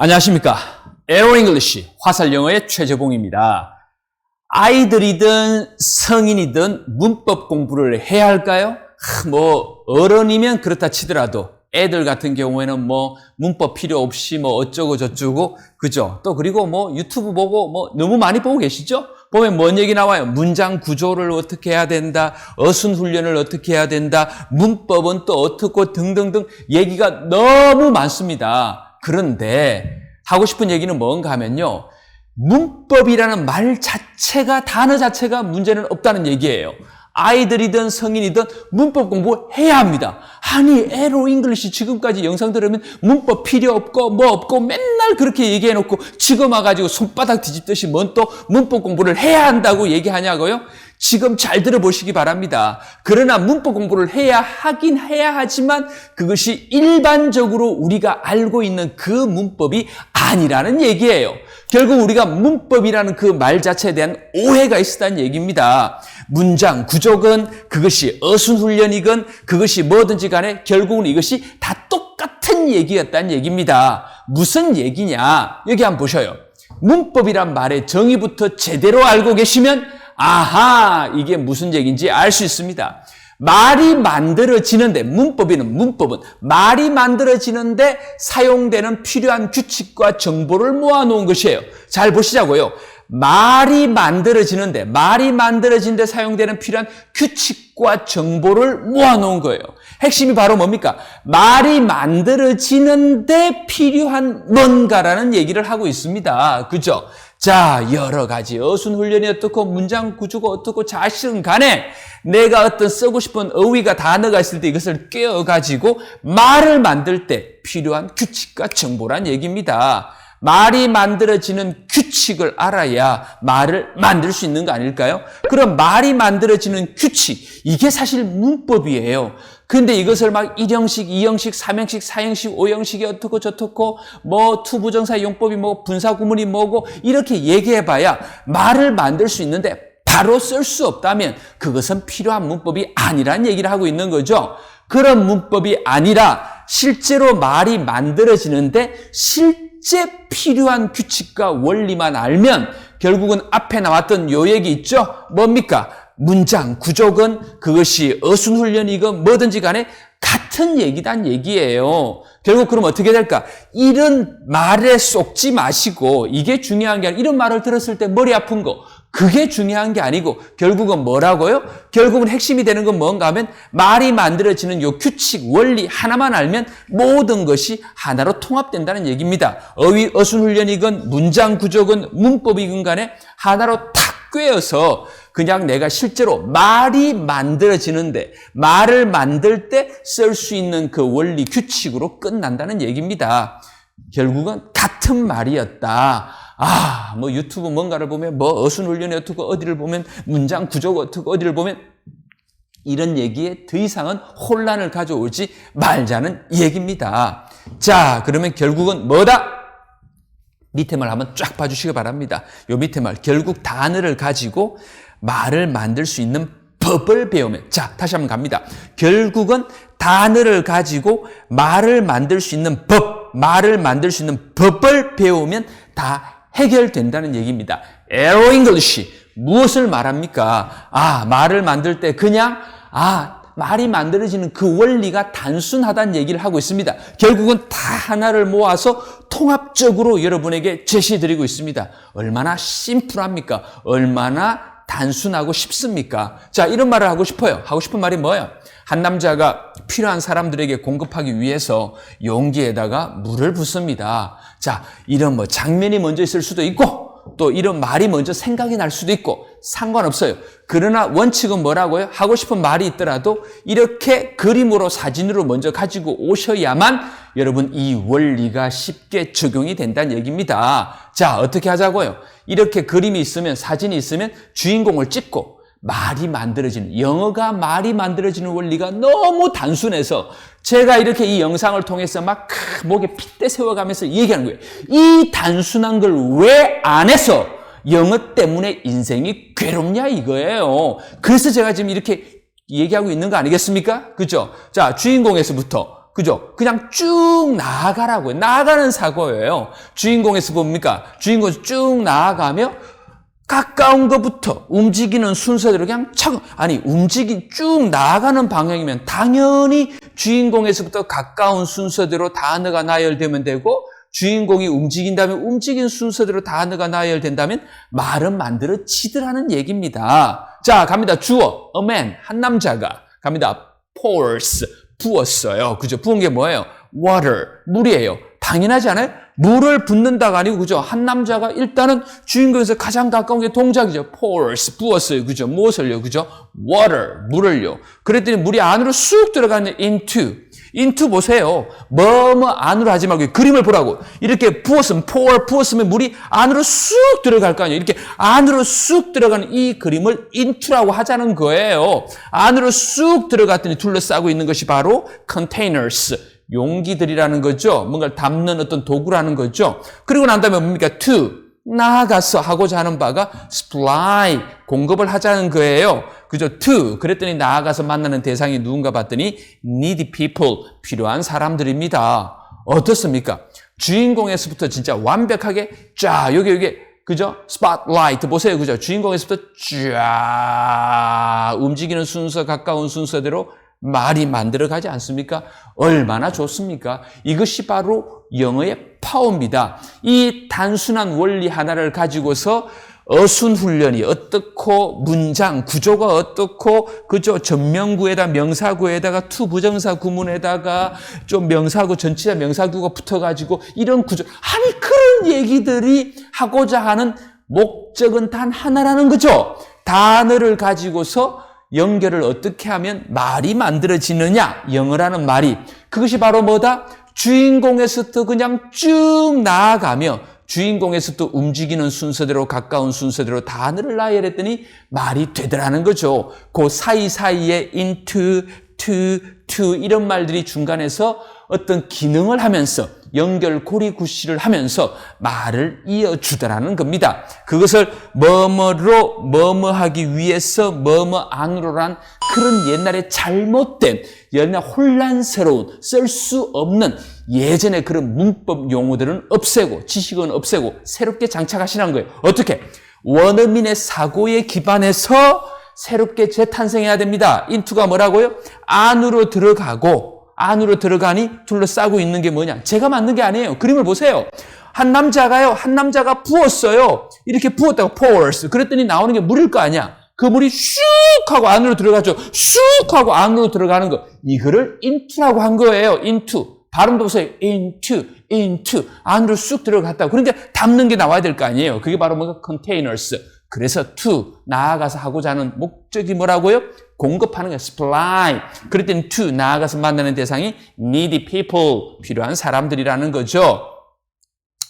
안녕하십니까. 에로 잉글리시 화살 영어의 최재봉입니다. 아이들이든 성인이든 문법 공부를 해야 할까요? 하, 뭐 어른이면 그렇다 치더라도 애들 같은 경우에는 뭐 문법 필요 없이 뭐 어쩌고 저쩌고 그죠? 또 그리고 뭐 유튜브 보고 뭐 너무 많이 보고 계시죠? 보면 뭔 얘기 나와요? 문장 구조를 어떻게 해야 된다, 어순 훈련을 어떻게 해야 된다, 문법은 또 어떻고 등등등 얘기가 너무 많습니다. 그런데 하고 싶은 얘기는 뭔가 하면요. 문법이라는 말 자체가 단어 자체가 문제는 없다는 얘기예요. 아이들이든 성인이든 문법 공부 해야 합니다. 아니 에로 잉글리시 지금까지 영상 들으면 문법 필요 없고 뭐 없고 맨날 그렇게 얘기해 놓고 지금 와가지고 손바닥 뒤집듯이 뭔 또 문법 공부를 해야 한다고 얘기하냐고요? 지금 잘 들어보시기 바랍니다. 그러나 문법 공부를 해야 하긴 해야 하지만 그것이 일반적으로 우리가 알고 있는 그 문법이 아니라는 얘기예요. 결국 우리가 문법이라는 그 말 자체에 대한 오해가 있었다는 얘기입니다. 문장, 구조건 그것이 어순훈련이건 그것이 뭐든지 간에 결국은 이것이 다 똑같은 얘기였다는 얘기입니다. 무슨 얘기냐? 여기 한번 보셔요. 문법이란 말의 정의부터 제대로 알고 계시면 아하 이게 무슨 얘기인지 알 수 있습니다. 말이 만들어지는데 문법이는 문법은 말이 만들어지는데 사용되는 필요한 규칙과 정보를 모아놓은 것이에요. 잘 보시자고요. 말이 만들어지는데 말이 만들어지는데 사용되는 필요한 규칙과 정보를 모아놓은 거예요. 핵심이 바로 뭡니까? 말이 만들어지는데 필요한 뭔가라는 얘기를 하고 있습니다. 그죠? 자, 여러 가지 어순 훈련이 어떻고 문장 구조가 어떻고 자식은 간에 내가 어떤 쓰고 싶은 어휘가 단어가 있을 때 이것을 깨어 가지고 말을 만들 때 필요한 규칙과 정보란 얘기입니다. 말이 만들어지는 규칙을 알아야 말을 만들 수 있는 거 아닐까요? 그럼 말이 만들어지는 규칙, 이게 사실 문법이에요. 근데 이것을 막 1형식, 2형식, 3형식, 4형식, 5형식이 어떻고 저떻고 뭐 투부정사 용법이 뭐 분사 구문이 뭐고 이렇게 얘기해 봐야 말을 만들 수 있는데 바로 쓸 수 없다면 그것은 필요한 문법이 아니란 얘기를 하고 있는 거죠. 그런 문법이 아니라 실제로 말이 만들어지는데 실 제 필요한 규칙과 원리만 알면 결국은 앞에 나왔던 요 얘기 있죠? 뭡니까? 문장, 구조건 그것이 어순훈련이건 뭐든지 간에 같은 얘기단 얘기예요. 결국 그럼 어떻게 될까? 이런 말에 쏙지 마시고 이게 중요한 게 아니라 이런 말을 들었을 때 머리 아픈 거 그게 중요한 게 아니고 결국은 뭐라고요? 결국은 핵심이 되는 건 뭔가 하면 말이 만들어지는 요 규칙, 원리 하나만 알면 모든 것이 하나로 통합된다는 얘기입니다. 어휘, 어순 훈련이건 문장 구조건 문법이건 간에 하나로 탁 꿰어서 그냥 내가 실제로 말이 만들어지는데 말을 만들 때 쓸 수 있는 그 원리 규칙으로 끝난다는 얘기입니다. 결국은 같은 말이었다. 아, 뭐 유튜브 뭔가를 보면 뭐 어순훈련이 어떻고 어디를 보면 문장 구조가 어떻고 어디를 보면 이런 얘기에 더 이상은 혼란을 가져오지 말자는 얘기입니다. 자, 그러면 결국은 뭐다? 밑에 말 한번 쫙 봐주시기 바랍니다. 요 밑에 말 결국 단어를 가지고 말을 만들 수 있는 법을 배우면 자 다시 한번 갑니다. 결국은 단어를 가지고 말을 만들 수 있는 법, 말을 만들 수 있는 법을 배우면 다 해결된다는 얘기입니다. 에로 잉글리시 무엇을 말합니까? 아 말을 만들 때 그냥 아 말이 만들어지는 그 원리가 단순하다는 얘기를 하고 있습니다. 결국은 다 하나를 모아서 통합적으로 여러분에게 제시해드리고 있습니다. 얼마나 심플합니까? 얼마나 단순하고 쉽습니까? 자, 이런 말을 하고 싶어요. 하고 싶은 말이 뭐예요? 한 남자가 필요한 사람들에게 공급하기 위해서 용기에다가 물을 붓습니다. 자, 이런 뭐 장면이 먼저 있을 수도 있고, 또 이런 말이 먼저 생각이 날 수도 있고 상관없어요. 그러나 원칙은 뭐라고요? 하고 싶은 말이 있더라도 이렇게 그림으로 사진으로 먼저 가지고 오셔야만 여러분 이 원리가 쉽게 적용이 된다는 얘기입니다. 자, 어떻게 하자고요? 이렇게 그림이 있으면 사진이 있으면 주인공을 찍고 말이 만들어지는 영어가 말이 만들어지는 원리가 너무 단순해서 제가 이렇게 이 영상을 통해서 막 목에 핏대 세워가면서 얘기하는 거예요. 이 단순한 걸 왜 안 해서 영어 때문에 인생이 괴롭냐 이거예요. 그래서 제가 지금 이렇게 얘기하고 있는 거 아니겠습니까? 그죠? 자, 주인공에서부터 그죠? 그냥 쭉 나아가라고요. 나아가는 사고예요. 주인공에서 뭡니까? 주인공이 쭉 나아가며 가까운 것부터 움직이는 순서대로 그냥 차 아니 움직이 쭉 나아가는 방향이면 당연히 주인공에서부터 가까운 순서대로 단어가 나열되면 되고 주인공이 움직인다면 움직인 순서대로 단어가 나열된다면 말은 만들어지더라는 얘기입니다. 자 갑니다. 주어 a man 한 남자가 갑니다. pours 부었어요. 그죠? 부은 게 뭐예요? water 물이에요. 당연하지 않아요? 물을 붓는다가 아니고 그죠? 한 남자가 일단은 주인공에서 가장 가까운 게 동작이죠. pours 부었어요. 그죠? 무엇을요? 그죠? water 물을요. 그랬더니 물이 안으로 쑥 들어가는 into into 보세요. 뭐뭐 안으로 하지 말고 그림을 보라고. 이렇게 부었으면 pour 부었으면 물이 안으로 쑥 들어갈 거 아니에요. 이렇게 안으로 쑥 들어가는 이 그림을 into라고 하자는 거예요. 안으로 쑥 들어갔더니 둘러싸고 있는 것이 바로 containers 용기들이라는 거죠. 뭔가를 담는 어떤 도구라는 거죠. 그리고 난 다음에 뭡니까? to 나아가서 하고자 하는 바가 supply 공급을 하자는 거예요. 그죠? to 그랬더니 나아가서 만나는 대상이 누군가 봤더니 needy people 필요한 사람들입니다. 어떻습니까? 주인공에서부터 진짜 완벽하게 쫙 여기 여기 그죠? 스팟라이트 보세요. 그죠? 주인공에서부터 쫙 움직이는 순서 가까운 순서대로 말이 만들어 가지 않습니까? 얼마나 좋습니까? 이것이 바로 영어의 파워입니다. 이 단순한 원리 하나를 가지고서 어순 훈련이 어떻고 문장 구조가 어떻고 그죠 전명구에다 명사구에다가 투 부정사 구문에다가 좀 명사구 전치사 명사구가 붙어가지고 이런 구조 아니 그런 얘기들이 하고자 하는 목적은 단 하나라는 거죠. 단어를 가지고서 연결을 어떻게 하면 말이 만들어지느냐? 영어라는 말이. 그것이 바로 뭐다? 주인공에서부터 그냥 쭉 나아가며 주인공에서부터 움직이는 순서대로 가까운 순서대로 단어를 나열했더니 말이 되더라는 거죠. 그 사이사이에 into, to, to 이런 말들이 중간에서 어떤 기능을 하면서 연결 고리구시를 하면서 말을 이어주더라는 겁니다. 그것을 뭐뭐로 뭐뭐하기 위해서 뭐뭐 안으로란 그런 옛날에 잘못된 옛날 혼란스러운 쓸 수 없는 예전에 그런 문법 용어들은 없애고 지식은 없애고 새롭게 장착하시는 거예요. 어떻게? 원어민의 사고에 기반해서 새롭게 재탄생해야 됩니다. 인투가 뭐라고요? 안으로 들어가고 안으로 들어가니 둘러싸고 있는 게 뭐냐? 제가 만든 게 아니에요. 그림을 보세요. 한 남자가요, 한 남자가 부었어요. 이렇게 부었다고 pours. 그랬더니 나오는 게 물일 거 아니야. 그 물이 슉 하고 안으로 들어가죠. 슉 하고 안으로 들어가는 거. 이거를 into라고 한 거예요. into. 발음도 보세요. into, into. 안으로 쑥 들어갔다고. 그러니까 담는 게 나와야 될 거 아니에요. 그게 바로 뭐가 containers. 그래서 to, 나아가서 하고자 하는 목적이 뭐라고요? 공급하는 게 supply. 그랬더니 to, 나아가서 만나는 대상이 needy people, 필요한 사람들이라는 거죠.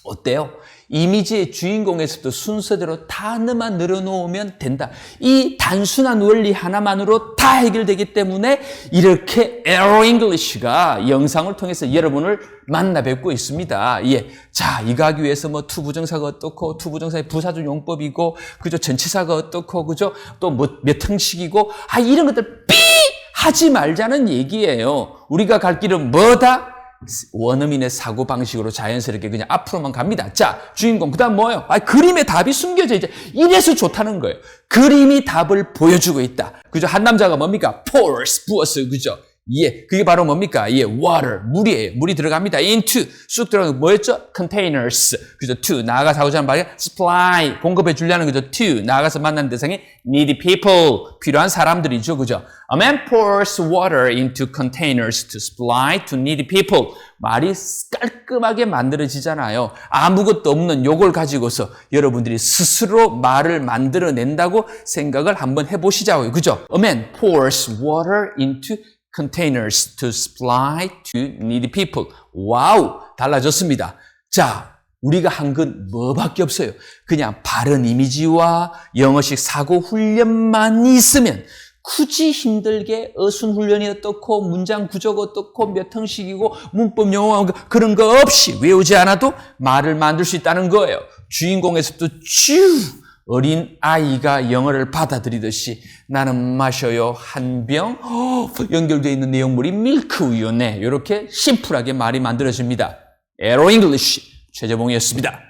어때요? 이미지의 주인공에서부터 순서대로 단어만 늘어놓으면 된다. 이 단순한 원리 하나만으로 다 해결되기 때문에 이렇게 Aero English가 영상을 통해서 여러분을 만나 뵙고 있습니다. 예. 자, 이거 하기 위해서 뭐 투부정사가 어떻고, 투부정사의 부사적 용법이고, 그죠? 전치사가 어떻고, 그죠? 또뭐몇 형식이고, 아, 이런 것들 삐! 하지 말자는 얘기예요. 우리가 갈 길은 뭐다? 원어민의 사고 방식으로 자연스럽게 그냥 앞으로만 갑니다. 자, 주인공 그다음 뭐예요? 아, 그림에 답이 숨겨져 있죠. 이래서 좋다는 거예요. 그림이 답을 보여주고 있다. 그죠? 한 남자가 뭡니까? pours 부었어요. 그죠? 예, 그게 바로 뭡니까? 예, water, 물이에요. 물이 들어갑니다. into, 쑥 들어가는 거 뭐였죠? containers, 그죠? to, 나아가서 하고자 하는 말이 supply, 공급해 주려는 거죠. to, 나아가서 만나는 대상이 needy people, 필요한 사람들이죠. 그죠? A man pours water into containers to supply to needy people. 말이 깔끔하게 만들어지잖아요. 아무것도 없는 요걸 가지고서 여러분들이 스스로 말을 만들어낸다고 생각을 한번 해보시자고요. 그죠? A man pours water into containers to supply to needy people. 와우! 달라졌습니다. 자, 우리가 한 건 뭐밖에 없어요. 그냥 바른 이미지와 영어식 사고 훈련만 있으면 굳이 힘들게 어순 훈련이 어떻고 문장 구조가 어떻고 몇 형식이고 문법 용어 그런 거 없이 외우지 않아도 말을 만들 수 있다는 거예요. 주인공에서부터 쭉 어린 아이가 영어를 받아들이듯이 나는 마셔요 한 병 연결되어 있는 내용물이 밀크 우유네 이렇게 심플하게 말이 만들어집니다. 에로 잉글리시 최재봉이었습니다.